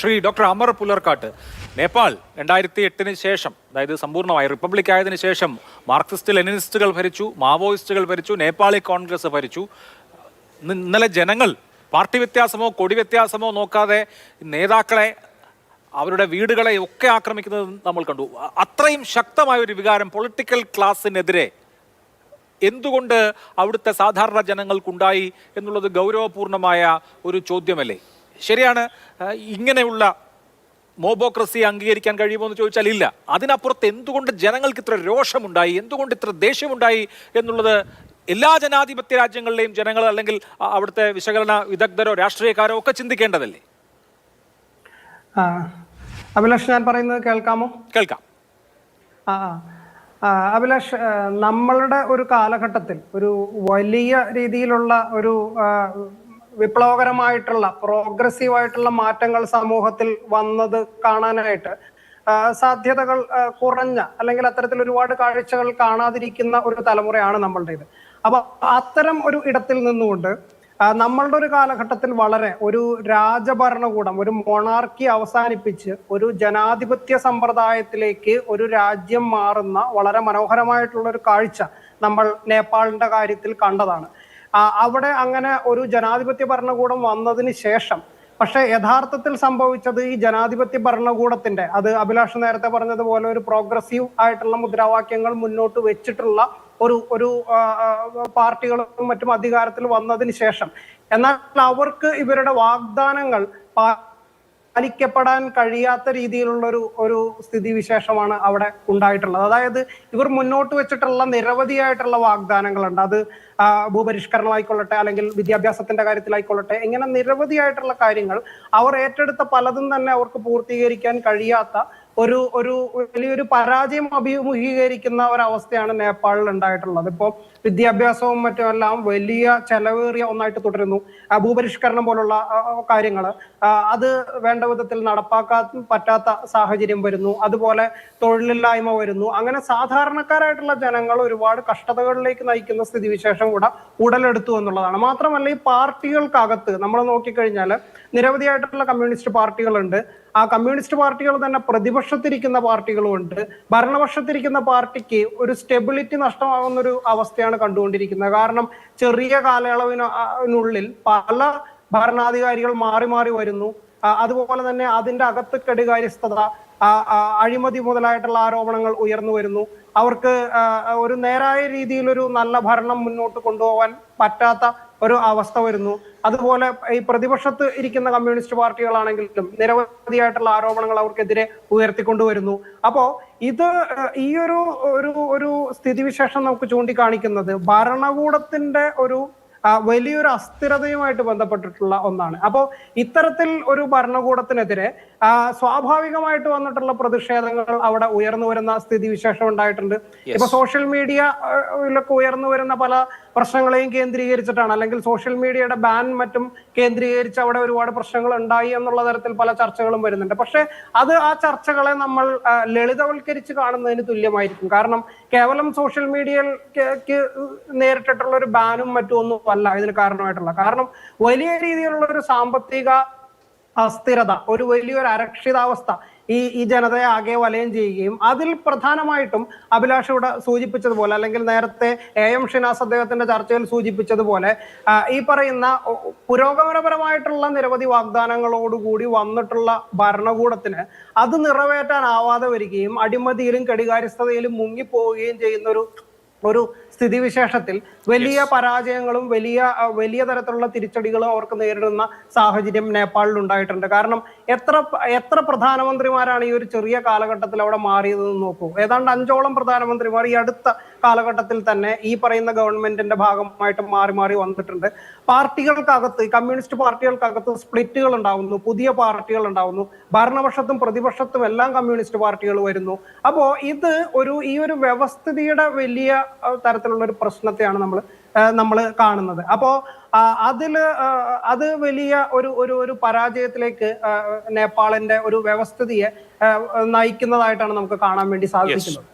Shri doctor Amar പുലർക്കാട്ട് Nepal രണ്ടായിരത്തി എട്ടിന് ശേഷം അതായത് സമ്പൂർണമായി റിപ്പബ്ലിക് ആയതിനു ശേഷം മാർക്സിസ്റ്റ് ലെനിനിസ്റ്റുകൾ ഭരിച്ചു മാവോയിസ്റ്റുകൾ ഭരിച്ചു നേപ്പാളി കോൺഗ്രസ് ഭരിച്ചു. ഇന്നലെ ജനങ്ങൾ പാർട്ടി വ്യത്യാസമോ കൊടി വ്യത്യാസമോ നോക്കാതെ നേതാക്കളെ അവരുടെ വീടുകളെ ഒക്കെ ആക്രമിക്കുന്നത് നമ്മൾ കണ്ടു. അത്രയും ശക്തമായ ഒരു വികാരം പൊളിറ്റിക്കൽ ക്ലാസ്സിനെതിരെ എന്തുകൊണ്ട് അവിടുത്തെ സാധാരണ ജനങ്ങൾക്കുണ്ടായി എന്നുള്ളത് ഗൗരവപൂർണമായ ഒരു ചോദ്യമല്ലേ? ശരിയാണ് ഇങ്ങനെയുള്ള മോബോക്രസി അംഗീകരിക്കാൻ കഴിയുമോ എന്ന് ചോദിച്ചാൽ ഇല്ല. അതിനപ്പുറത്ത് എന്തുകൊണ്ട് ജനങ്ങൾക്ക് ഇത്ര രോഷമുണ്ടായി എന്തുകൊണ്ട് ഇത്ര ദേഷ്യമുണ്ടായി എന്നുള്ളത് എല്ലാ ജനാധിപത്യ രാജ്യങ്ങളിലെയും ജനങ്ങൾ അല്ലെങ്കിൽ അവിടുത്തെ വിശകലന വിദഗ്ധരോ രാഷ്ട്രീയക്കാരോ ഒക്കെ ചിന്തിക്കേണ്ടതല്ലേ? അഭിലാഷ് ഞാൻ പറയുന്നത് കേൾക്കാമോ? കേൾക്കാം. ആ അഭിലാഷ് നമ്മളുടെ ഒരു കാലഘട്ടത്തിൽ ഒരു വലിയ രീതിയിലുള്ള ഒരു വിപ്ലവകരമായിട്ടുള്ള പ്രോഗ്രസീവ് ആയിട്ടുള്ള മാറ്റങ്ങൾ സമൂഹത്തിൽ വന്നത് കാണാനായിട്ട് സാധ്യതകൾ കുറഞ്ഞ അല്ലെങ്കിൽ അത്തരത്തിൽ ഒരുപാട് കാഴ്ചകൾ കാണാതിരിക്കുന്ന ഒരു തലമുറയാണ് നമ്മളുടേത്. അപ്പൊ അത്തരം ഒരു ഇടത്തിൽ നിന്നുകൊണ്ട് നമ്മളുടെ ഒരു കാലഘട്ടത്തിൽ വളരെ ഒരു രാജഭരണകൂടം ഒരു മൊണാർക്കി അവസാനിപ്പിച്ച് ഒരു ജനാധിപത്യ സമ്പ്രദായത്തിലേക്ക് ഒരു രാജ്യം മാറുന്ന വളരെ മനോഹരമായിട്ടുള്ള ഒരു കാഴ്ച നമ്മൾ നേപ്പാളിന്റെ കാര്യത്തിൽ കണ്ടതാണ്. അവിടെ അങ്ങനെ ഒരു ജനാധിപത്യ ഭരണകൂടം വന്നതിന് ശേഷം പക്ഷെ യഥാർത്ഥത്തിൽ സംഭവിച്ചത് ഈ ജനാധിപത്യ ഭരണകൂടത്തിന്റെ അത് അഭിലാഷ് നേരത്തെ പറഞ്ഞതുപോലെ ഒരു പ്രോഗ്രസീവ് ആയിട്ടുള്ള മുദ്രാവാക്യങ്ങൾ മുന്നോട്ട് വെച്ചിട്ടുള്ള ഒരു ഒരു പാർട്ടികളും മറ്റും അധികാരത്തിൽ വന്നതിന് ശേഷം. എന്നാൽ അവർക്ക് ഇവരുടെ വാഗ്ദാനങ്ങൾ പാലിക്കപ്പെടാൻ കഴിയാത്ത രീതിയിലുള്ള ഒരു ഒരു സ്ഥിതിവിശേഷമാണ് അവിടെ ഉണ്ടായിട്ടുള്ളത്. അതായത് ഇവർ മുന്നോട്ട് വെച്ചിട്ടുള്ള നിരവധിയായിട്ടുള്ള വാഗ്ദാനങ്ങളുണ്ട്. അത് ഭൂപരിഷ്കരണമായിക്കൊള്ളട്ടെ അല്ലെങ്കിൽ വിദ്യാഭ്യാസത്തിന്റെ കാര്യത്തിലായിക്കൊള്ളട്ടെ ഇങ്ങനെ നിരവധിയായിട്ടുള്ള കാര്യങ്ങൾ അവർ ഏറ്റെടുത്ത പലതും തന്നെ അവർക്ക് പൂർത്തീകരിക്കാൻ കഴിയാത്ത ഒരു ഒരു വലിയൊരു പരാജയം അഭിമുഖീകരിക്കുന്ന ഒരവസ്ഥയാണ് നേപ്പാളിൽ ഉണ്ടായിട്ടുള്ളത്. ഇപ്പോൾ വിദ്യാഭ്യാസവും മറ്റുമെല്ലാം വലിയ ചെലവേറിയ ഒന്നായിട്ട് തുടരുന്നു. ഭൂപരിഷ്കരണം പോലുള്ള കാര്യങ്ങൾ അത് വേണ്ട വിധത്തിൽ നടപ്പാക്കാൻ പറ്റാത്ത സാഹചര്യം വരുന്നു. അതുപോലെ തൊഴിലില്ലായ്മ വരുന്നു. അങ്ങനെ സാധാരണക്കാരായിട്ടുള്ള ജനങ്ങൾ ഒരുപാട് കഷ്ടതകളിലേക്ക് നയിക്കുന്ന സ്ഥിതിവിശേഷം കൂടെ ഉടലെടുത്തു എന്നുള്ളതാണ്. മാത്രമല്ല ഈ പാർട്ടികൾക്കകത്ത് നമ്മൾ നോക്കിക്കഴിഞ്ഞാൽ നിരവധിയായിട്ടുള്ള കമ്മ്യൂണിസ്റ്റ് പാർട്ടികളുണ്ട്. ആ കമ്മ്യൂണിസ്റ്റ് പാർട്ടികൾ തന്നെ പ്രതിപക്ഷത്തിരിക്കുന്ന പാർട്ടികളുമുണ്ട് ഭരണപക്ഷത്തിരിക്കുന്ന പാർട്ടിക്ക് ഒരു സ്റ്റെബിലിറ്റി നഷ്ടമാകുന്ന ഒരു അവസ്ഥയാണ് കണ്ടുകൊണ്ടിരിക്കുന്നത്. കാരണം ചെറിയ കാലയളവിനുള്ളിൽ പല ഭരണാധികാരികൾ മാറി മാറി വരുന്നു. അതുപോലെ തന്നെ അതിന്റെ അകത്ത് കെടുകാര്യസ്ഥത അഴിമതി മുതലായിട്ടുള്ള ആരോപണങ്ങൾ ഉയർന്നു വരുന്നു. അവർക്ക് ഒരു നേരായ രീതിയിൽ ഒരു നല്ല ഭരണം മുന്നോട്ട് കൊണ്ടുപോകാൻ പറ്റാത്ത ഒരു അവസ്ഥ വരുന്നു. അതുപോലെ ഈ പ്രതിപക്ഷത്ത് ഇരിക്കുന്ന കമ്മ്യൂണിസ്റ്റ് പാർട്ടികളാണെങ്കിലും നിരവധിയായിട്ടുള്ള ആരോപണങ്ങൾ അവർക്കെതിരെ ഉയർത്തിക്കൊണ്ടുവരുന്നു. അപ്പോ ഇത് ഈ ഒരു ഒരു ഒരു സ്ഥിതിവിശേഷം നമുക്ക് ചൂണ്ടിക്കാണിക്കുന്നത് ഭരണകൂടത്തിന്റെ ഒരു വലിയൊരു അസ്ഥിരതയുമായിട്ട് ബന്ധപ്പെട്ടിട്ടുള്ള ഒന്നാണ്. അപ്പോൾ ഇത്തരത്തിൽ ഒരു ഭരണകൂടത്തിനെതിരെ സ്വാഭാവികമായിട്ട് വന്നിട്ടുള്ള പ്രതിഷേധങ്ങൾ അവിടെ ഉയർന്നു വരുന്ന സ്ഥിതി വിശേഷം ഉണ്ടായിട്ടുണ്ട് ഇപ്പൊ സോഷ്യൽ മീഡിയയിലൊക്കെ ഉയർന്നു വരുന്ന പല പ്രശ്നങ്ങളെയും കേന്ദ്രീകരിച്ചിട്ടാണ്. അല്ലെങ്കിൽ സോഷ്യൽ മീഡിയയുടെ ബാൻ മറ്റും കേന്ദ്രീകരിച്ച് അവിടെ ഒരുപാട് പ്രശ്നങ്ങൾ ഉണ്ടായി എന്നുള്ള തരത്തിൽ പല ചർച്ചകളും വരുന്നുണ്ട്. പക്ഷെ അത് ആ ചർച്ചകളെ നമ്മൾ ലളിതവൽക്കരിച്ച് കാണുന്നതിന് തുല്യമായിരിക്കും. കാരണം കേവലം സോഷ്യൽ മീഡിയയിൽ നേരിട്ടിട്ടുള്ള ഒരു ബാനും മറ്റും ഒന്നും അല്ല ഇതിന് കാരണമായിട്ടുള്ള. കാരണം വലിയ രീതിയിലുള്ള ഒരു സാമ്പത്തിക അസ്ഥിരത ഒരു വലിയൊരു അരക്ഷിതാവസ്ഥ ഈ ഈ ജനതയെ ആകെ വലയം ചെയ്യുകയും അതിൽ പ്രധാനമായിട്ടും അഭിലാഷ് ഇവിടെ സൂചിപ്പിച്ചതുപോലെ അല്ലെങ്കിൽ നേരത്തെ എ എം ഷിനാസ് അദ്ദേഹത്തിന്റെ ചർച്ചയിൽ സൂചിപ്പിച്ചതുപോലെ ഈ പറയുന്ന പുരോഗമനപരമായിട്ടുള്ള നിരവധി വാഗ്ദാനങ്ങളോടുകൂടി വന്നിട്ടുള്ള ഭരണകൂടത്തിന് അത് നിറവേറ്റാനാവാതെ വരികയും അടിമതിയിലും കെടികാര്യസ്ഥതയിലും മുങ്ങിപ്പോവുകയും ചെയ്യുന്ന ഒരു ഒരു സ്ഥിതിവിശേഷത്തിൽ വലിയ പരാജയങ്ങളും വലിയ വലിയ തരത്തിലുള്ള തിരിച്ചടികളും അവർക്ക് നേരിടുന്ന സാഹചര്യം നേപ്പാളിൽ ഉണ്ടായിട്ടുണ്ട്. കാരണം എത്ര എത്ര പ്രധാനമന്ത്രിമാരാണ് ഈ ഒരു ചെറിയ കാലഘട്ടത്തിൽ അവിടെ മാറിയതെന്ന് നോക്കൂ. ഏതാണ്ട് അഞ്ചോളം പ്രധാനമന്ത്രിമാർ ഈ അടുത്ത കാലഘട്ടത്തിൽ തന്നെ ഈ പറയുന്ന ഗവൺമെന്റിന്റെ ഭാഗമായിട്ട് മാറി മാറി വന്നിട്ടുണ്ട്. പാർട്ടികൾക്കകത്ത് കമ്മ്യൂണിസ്റ്റ് പാർട്ടികൾക്കകത്ത് സ്പ്ലിറ്റുകൾ ഉണ്ടാവുന്നു പുതിയ പാർട്ടികൾ ഉണ്ടാവുന്നു ഭരണപക്ഷത്തും പ്രതിപക്ഷത്തും എല്ലാം കമ്മ്യൂണിസ്റ്റ് പാർട്ടികൾ വരുന്നു. അപ്പോ ഇത് ഒരു ഈ ഒരു വ്യവസ്ഥിതിയുടെ വലിയ തരത്തിലുള്ള ഒരു പ്രശ്നത്തെയാണ് നമ്മൾ നമ്മൾ കാണുന്നത്. അപ്പോ ആ, അതിൽ അത് വലിയ ഒരു ഒരു ഒരു പരാജയത്തിലേക്ക് നേപ്പാളിന്റെ ഒരു വ്യവസ്ഥിതിയെ നയിക്കുന്നതായിട്ടാണ് നമുക്ക് കാണാൻ വേണ്ടി സാധിക്കുന്നത്.